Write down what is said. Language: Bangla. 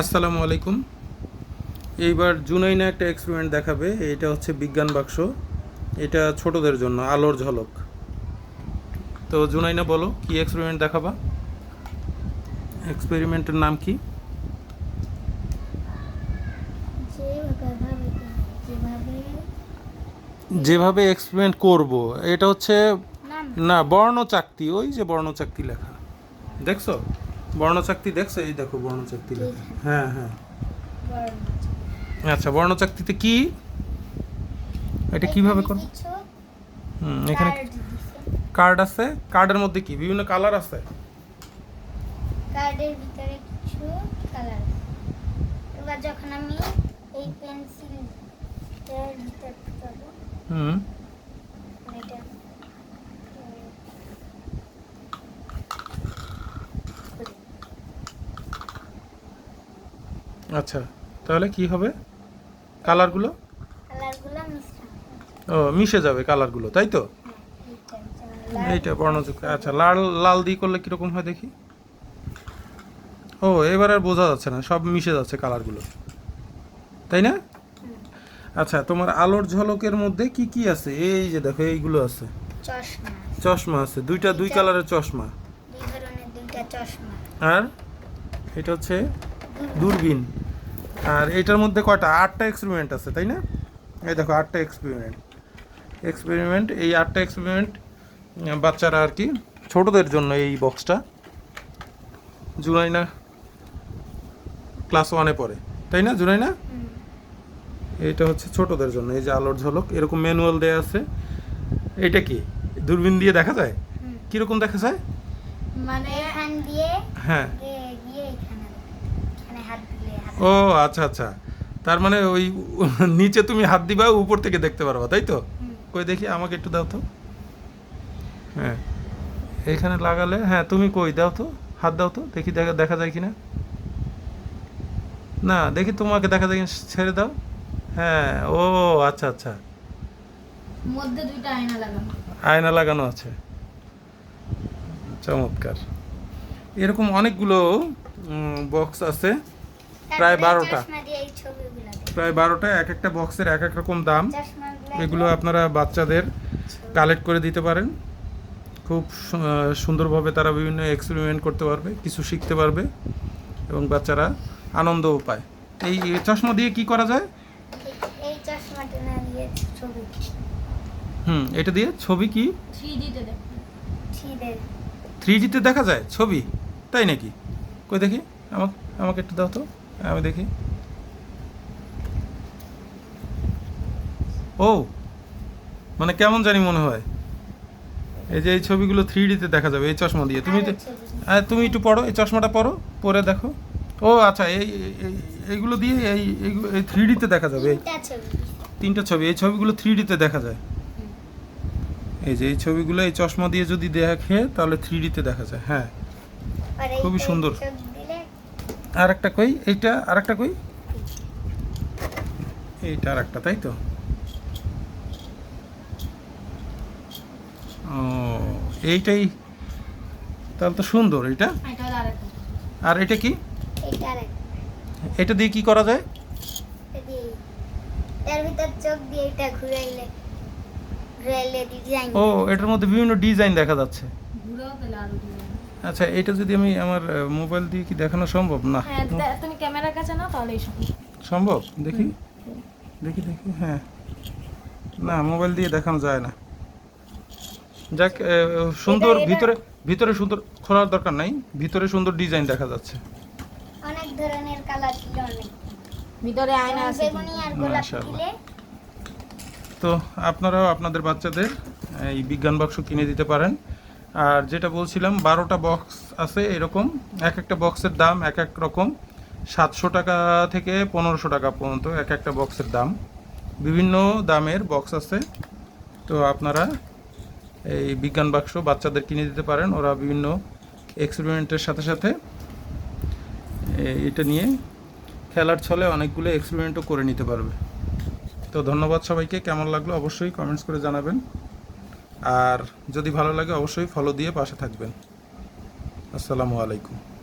আসসালামু আলাইকুম। এইবার জুনাইনা একটা এক্সপেরিমেন্ট দেখাবে। এটা হচ্ছে বিজ্ঞান বাক্স। এটা ছোটদের জন্য আলোর ঝলক। তো জুনাইনা বলো কি এক্সপেরিমেন্ট দেখাবা? এক্সপেরিমেন্টের নাম কি? যেভাবে যেভাবে এক্সপেরিমেন্ট করব এটা হচ্ছে না বর্ণচাকতি। ওই যে বর্ণচাকতি লেখা। দেখছ? বর্ণচাকতি দেখছ? এই দেখো বর্ণচাকতি হ্যাঁ হ্যাঁ। আচ্ছা বর্ণচাকতিতে কি? এটা কীভাবে কিছু হুম এখানে কার্ড আছে। কার্ডের মধ্যে কি? বিভিন্ন কালার আছে? কার্ডের ভিতরে কিছু কালার এবার যখন আমি এই পেন্সিল এর ভিতর ঢুকাবো হুম এটা আচ্ছা তাহলে কি হবে? কালারগুলো? ও মিশে যাবে কালারগুলো তাই তো? হ্যাঁ এইটা বর্ণযুক্ত আচ্ছা লাল লাল দিয়ে করলে কীরকম হয় দেখি? ও এবার আর বোঝা যাচ্ছে না সব মিশে যাচ্ছে কালারগুলো। তাই না? আচ্ছা তোমার আলোর ঝলকের মধ্যে কি কি আছে? এই যে দেখো এইগুলো আছে। চশমা চশমা আছে দুইটা দুই কালারের চশমা। আর এটা হচ্ছে দূরবীন। আর এটার মধ্যে কয়টা? আটটা এক্সপেরিমেন্ট আছে তাই না? এই দেখো আটটা এক্সপেরিমেন্ট এক্সপেরিমেন্ট এই আটটা এক্সপেরিমেন্ট বাচ্চারা আর কি ছোটদের জন্য এই বক্সটা জুনাইনা ক্লাস ওয়ানে পড়ে তাই না জুনাইনা? হুম, এটা হচ্ছে ছোটদের জন্য এই যে আলোর ঝলক এরকম ম্যানুয়াল দেয়া আছে। এটা কি? দূরবীন দিয়ে দেখা যায়। কীরকম দেখা যায়? মানে হ্যাঁ গিয়ে গিয়ে এখানে এখানে হাত দিলে হাত ও আচ্ছা আচ্ছা। তার মানে ওই নিচে তুমি হাত দিবা উপর থেকে দেখতে পারবা তাই তো? কই দেখি আমাকে একটু দাও তো। হ্যাঁ। এখানে লাগালে হ্যাঁ তুমি কই দাও তো হাত দাও তো দেখি দেখা দেখা যায় কিনা। না না দেখি তোমাকে দেখা যায় ছেড়ে দাও। হ্যাঁ ও আচ্ছা আচ্ছা। মধ্যে দুইটা আয়না লাগানো। আয়না লাগানো আছে। চমৎকার। এরকম অনেকগুলো বক্স আছে। প্রায় বারোটা। প্রায় বারোটা এক একটা বক্সের এক এক রকম দাম। এগুলো আপনারা বাচ্চাদের কালেক্ট করে দিতে পারেন। খুব সুন্দরভাবে তারা বিভিন্ন এক্সপেরিমেন্ট করতে পারবে কিছু শিখতে পারবে এবং বাচ্চারা আনন্দও পায়। এই চশমা দিয়ে কি করা যায়? হুম এটা দিয়ে ছবি কি? থ্রি ডিতে দেখা যায়? ছবি? তাই নাকি? কই দেখি আমাকে আমাকে একটু দাও তো। আমি দেখি। ও মানে কেমন জানি মনে হয়। এই যে এই ছবিগুলো থ্রি ডিতে দেখা যাবে এই চশমা দিয়ে। তুমি। আর তুমি একটু পড়ো এই চশমাটা পড়ো পরে দেখো। ও আচ্ছা এই এই- এই- এইগুলো দিয়ে এই এই থ্রি ডিতে দেখা যাবে এই তিনটা ছবি। এই ছবিগুলো থ্রি ডিতে দেখা যায়। এই যে এই ছবিগুলো এই চশমা দিয়ে যদি দেখে তাহলে থ্রি ডিতে দেখা যায় হ্যাঁ। খুবই সুন্দর। আর একটা কই? এইটা আর একটা কই? এইটা আর একটা তাই তো? ও, এইটাই। তাহলে তো সুন্দর এটা আর এটা কি? এটা দিয়ে কি করা যায়? ও, এটার মধ্যে বিভিন্ন ডিজাইন দেখা যাচ্ছে। আচ্ছা এটা যদি আমি আমার মোবাইল দিয়ে কি দেখানো সম্ভব? না। হ্যাঁ তুমি ক্যামেরার কাছে নাও তাহলেই সম্ভব। সম্ভব? দেখি। দেখি দেখি হ্যাঁ। না মোবাইল দিয়ে দেখানো যায় না। যাক সুন্দর ভিতরে ভিতরে সুন্দর খোলার দরকার নাই। ভিতরে সুন্দর ডিজাইন দেখা যাচ্ছে। অনেক ধরনের কালার ছিল অনেক। ভিতরে আয়না আছে। বেগুনি আর গোলাপি। দিলে তো আপনারাও আপনাদের বাচ্চাদের এই বিজ্ঞান বাক্স কিনে দিতে পারেন। আর যেটা বলছিলাম, বারোটা বক্স আছে এরকম। এক একটা বক্সের দাম এক এক রকম। সাতশো টাকা থেকে পনেরোশো টাকা পর্যন্ত এক একটা বক্সের দাম। বিভিন্ন দামের বক্স আছে। তো আপনারা এই বিজ্ঞান বাক্স বাচ্চাদের কিনে দিতে পারেন। ওরা বিভিন্ন এক্সপেরিমেন্টের সাথে সাথে এটা নিয়ে খেলার ছলে অনেকগুলো এক্সপেরিমেন্টও করে নিতে পারবে। তো ধন্যবাদ সবাইকে। কেমন লাগল অবশ্যই কমেন্টস করে জানাবেন। আর যদি ভালো লাগে অবশ্যই ফলো দিয়ে পাশে থাকবেন। আসসালামু আলাইকুম।